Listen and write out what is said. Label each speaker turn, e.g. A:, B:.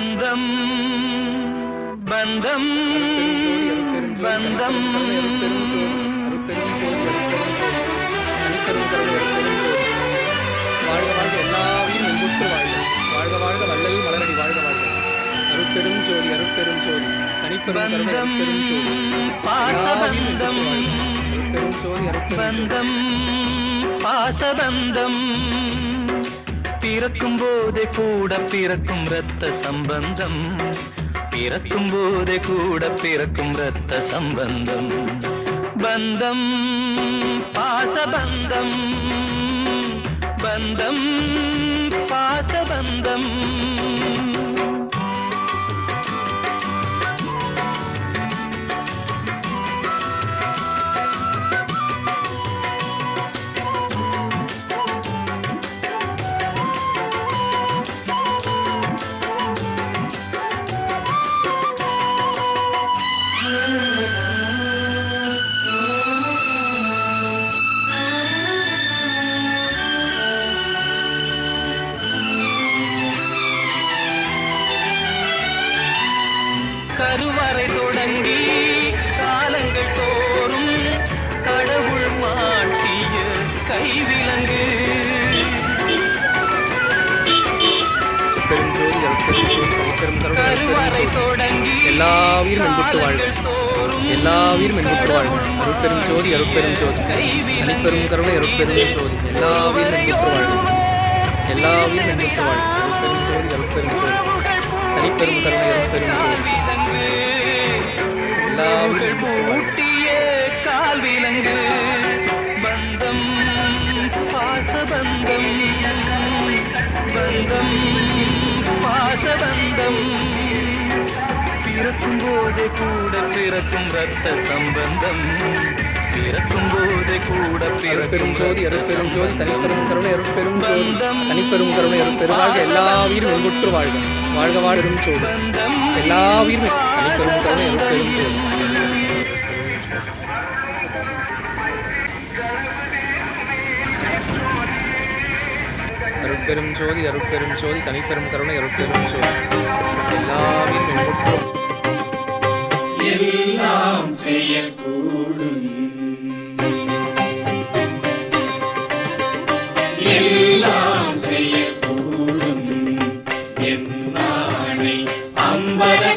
A: பந்தம் பந்தம் பந்தம்.
B: வாழ்க வாழ்க எல்லாவையும் முன்புற்று வாழ்க வாழ்க வாழ்க வள்ளல் மலரடி வாழ்க வாழ்க அருட்பெரும் ஜோதி அருட்பெரும் ஜோதி தனிப்பெரும் கருணை ஜோதி
A: பாசபந்தம்
B: பெரும் ஜோதி அருட்பெரும்
A: பாசபந்தம். பிறக்கும் போதே கூட பிறக்கும் ரத்த சம்பந்தம். பிறக்கும் போதே கூட பிறக்கும் ரத்த சம்பந்தம். பந்தம் பாசபந்தம். பந்தம் பாசபந்தம். கருவறை தொடங்கி காலங்கள் தோறும் கடவுள் மாட்டிய கைவிலங்கு. கருவறை தொடங்கி
B: எல்லா உயிரும் மென்புற்று வாழ்க. எல்லா உயிரும் மென்புற்று வாழ்க. அருட்பெரும் ஜோதி அருட்பெரும் ஜோதி தனிப்பெரும் கருணை அருட்பெரும் ஜோதி எல்லா உயிரும் மென்புற்று வாழ்க. எல்லா உயிரும் மென்புற்று வாழ்க. அருட்பெரும் ஜோதி அருட்பெரும் ஜோதி தனிப்பெரும் கருணை அருட்பெரும் ஜோதி
A: கால் விலங்கு பந்தம் பாசபந்தம் பந்தம் பாசபந்தம். பிறக்கும் போதே கூட பிறக்கும் ரத்த சம்பந்தம். பிறக்கும்
B: ஜோதி அருட்பெரும் ஜோதி தனிப்பெரும் கருணை அருட்பெரும் ஜோதி தனிப்பெரும் கருணை அருட்பெரும் வாழ்க. எல்லா உயிரும் மென்புற்று வாழ்க. வாழ்க வாழும் ஜோதி.
A: பந்தம்
B: எல்லா உயிரும் தனிப்பெரும் கருணை அருட்பெரும் ஜோதி. அருட்பெரும் ஜோதி அருட்பெரும் ஜோதி தனிப்பெரும் கருணை அருட்பெரும் ஜோதி எல்லாமே
C: எல்லாம் செய்யக்கூடும் எல்லாம் செய்யக்கூடும் என் அம்பல